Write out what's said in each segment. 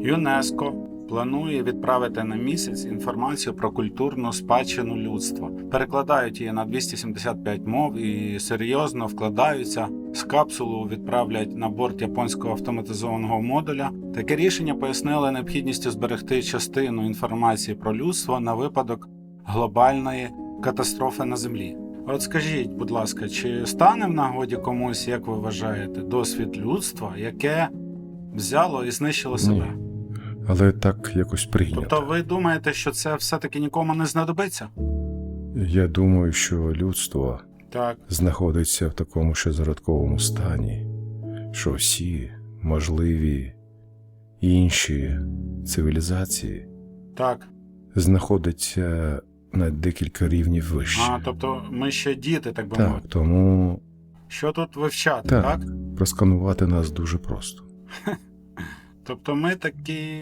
ЮНЕСКО планує відправити на місяць інформацію про культурну спадщину людства. Перекладають її на 275 мов і серйозно вкладаються. З капсулу відправлять на борт японського автоматизованого модуля. Таке рішення пояснили необхідністю зберегти частину інформації про людство на випадок глобальної катастрофи на землі. От скажіть, будь ласка, чи стане в нагоді комусь, як ви вважаєте, досвід людства, яке взяло і знищило себе? Але так якось прийнято. Тобто ви думаєте, що це все-таки нікому не знадобиться? Я думаю, що людство Так, знаходиться в такому ще зародковому стані, що всі можливі інші цивілізації так. знаходяться на декілька рівнів вище. А, тобто ми ще діти, так би так, мовити. тому Що тут вивчати, так. так, просканувати нас дуже просто. Тобто ми такі,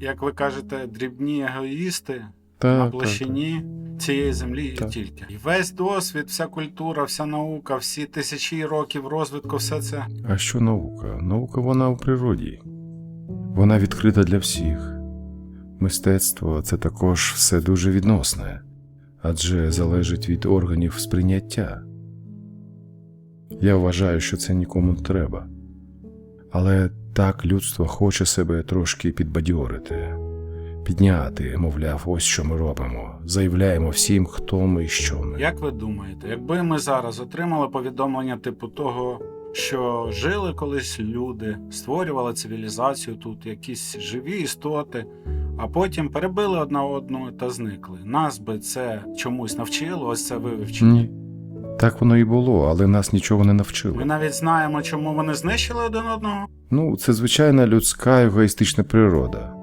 як ви кажете, дрібні егоїсти Так, на так, площині цієї землі і тільки. І весь досвід, вся культура, вся наука, всі тисячі років розвитку, все це. А що наука? Наука вона у природі. Вона відкрита для всіх. Мистецтво це також все дуже відносне, адже залежить від органів сприйняття. Я вважаю, що це нікому не треба. Але так людство хоче себе трошки підбадьорити, підняти, мовляв, ось що ми робимо, заявляємо всім, хто ми і що ми. Як ви думаєте, якби ми зараз отримали повідомлення типу того, що жили колись люди, створювали цивілізацію тут, якісь живі істоти, а потім перебили одна одну та зникли. Нас би це чомусь навчило, ось це ви вивчили. Ні. Так воно і було, але нас нічого не навчило. Ми навіть знаємо, чому вони знищили один одного. Ну, це звичайна людська егоїстична природа.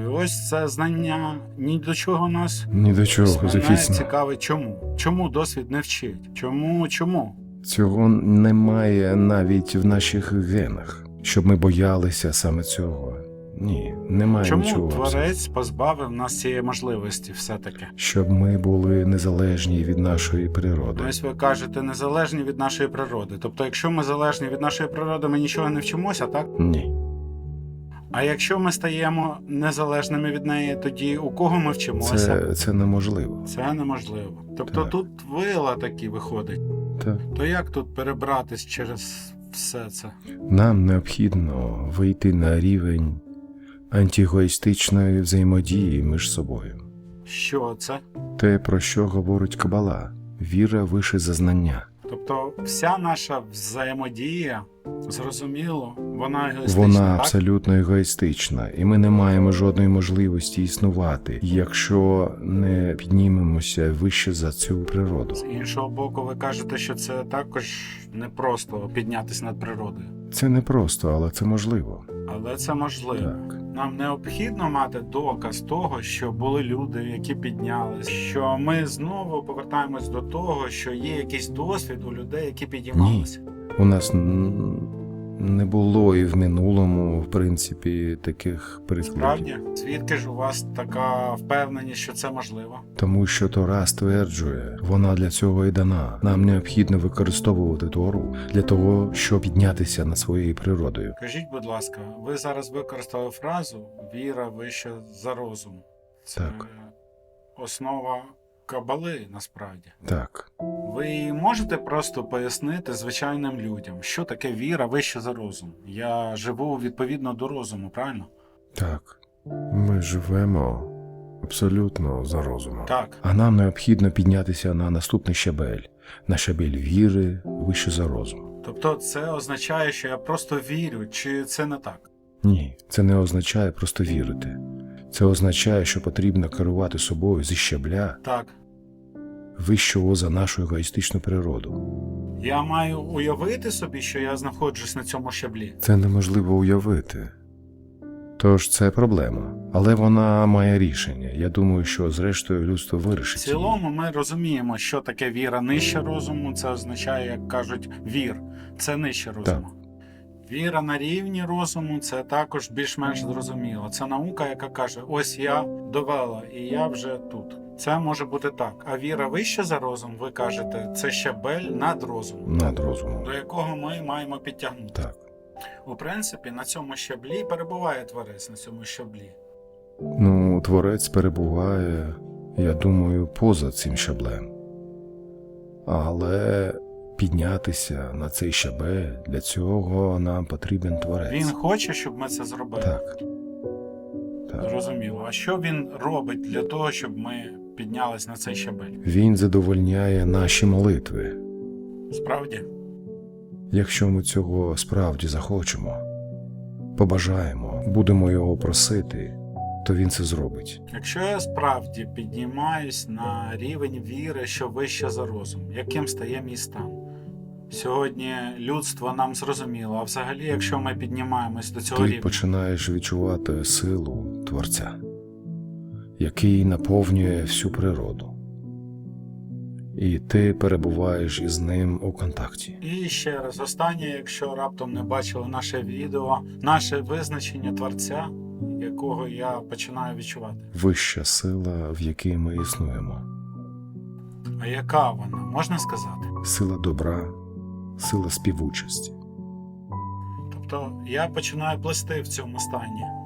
І ось це знання ні до чого нас Ні до чого, Мене цікавить, чому? Чому досвід не вчить? Чому? Чому? Цього немає навіть в наших генах, щоб ми боялися саме цього. Ні, немає Чому нічого. абсолютно. творець позбавив нас цієї можливості все-таки? Щоб ми були незалежні від нашої природи. Ось ви кажете, незалежні від нашої природи. Тобто, якщо ми залежні від нашої природи, ми нічого не вчимося, так? Ні. А якщо ми стаємо незалежними від неї, тоді у кого ми вчимося? Це, це неможливо. Це неможливо. Тобто Так. тут вила такі виходить. Так. То як тут перебратись через все це? Нам необхідно вийти на рівень антиегоїстичної взаємодії між собою. Що це? Те, про що говорить Кабала, віра вище за знання. Тобто, вся наша взаємодія, зрозуміло, вона егоїстична, Вона так? абсолютно егоїстична, і ми не маємо жодної можливості існувати, якщо не піднімемося вище за цю природу. З іншого боку, ви кажете, що це також не просто піднятися над природою. Це не просто, але це можливо. Але це можливо. Так. Нам необхідно мати доказ того, що були люди, які піднялись, що ми знову повертаємось до того, що є якийсь досвід у людей, які підіймалися. У нас не було і в минулому, в принципі, таких прикладів. Справді, звідки ж у вас така впевненість, що це можливо? Тому що Тора стверджує, вона для цього і дана. Нам необхідно використовувати Тору для того, щоб піднятися над своєю природою. Кажіть, будь ласка, ви зараз використали фразу віра вища за розум. Це Так. основа кабали насправді. Так. Ви можете просто пояснити звичайним людям, що таке віра вища за розум? Я живу відповідно до розуму, правильно? Так, ми живемо абсолютно за розумом. Так. А нам необхідно піднятися на наступний щабель, на щабель віри вище за розум. Тобто це означає, що я просто вірю, чи це не так? Ні, це не означає просто вірити. Це означає, що потрібно керувати собою зі щабля Так. Вищого за нашу егоїстичну природу. Я маю уявити собі, що я знаходжусь на цьому щаблі. Це неможливо уявити. Тож це проблема, але вона має рішення. Я думаю, що зрештою людство В вирішить. її. цілому ми розуміємо, що таке віра нижче розуму. Це означає, як кажуть, вір. Це нижче розуму. Віра на рівні розуму це також більш-менш зрозуміло. Це наука, яка каже: ось я довела, і я вже тут. Це може бути так. А віра вище за розум, ви кажете, це щабель над розумом, над розумом. до якого ми маємо підтягнути. Так. У принципі, на цьому щаблі перебуває творець на цьому щаблі. Ну, творець перебуває, я думаю, поза цим щаблем. Але піднятися на цей щабель для цього нам потрібен творець. Він хоче, щоб ми це зробили. Так. Зрозуміло. А що він робить для того, щоб ми піднялись на цей щабель? Він задовольняє наші молитви. Справді? Якщо ми цього справді захочемо, побажаємо, будемо його просити, то він це зробить. Якщо я справді піднімаюсь на рівень віри, що вище за розум, яким стає мій стан? Сьогодні людство нам зрозуміло, а взагалі, якщо ми піднімаємось до цього Ти рівня, починаєш відчувати силу Творця, який наповнює всю природу. І ти перебуваєш із ним у контакті. І ще раз, останнє, якщо раптом не бачили наше відео, наше визначення творця, якого я починаю відчувати. Вища сила, в якій ми існуємо. А яка вона, можна сказати? Сила добра, сила співучасті. Тобто я починаю плести в цьому стані.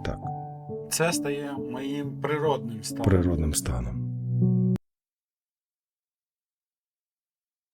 Це стає моїм природним станом. природним станом.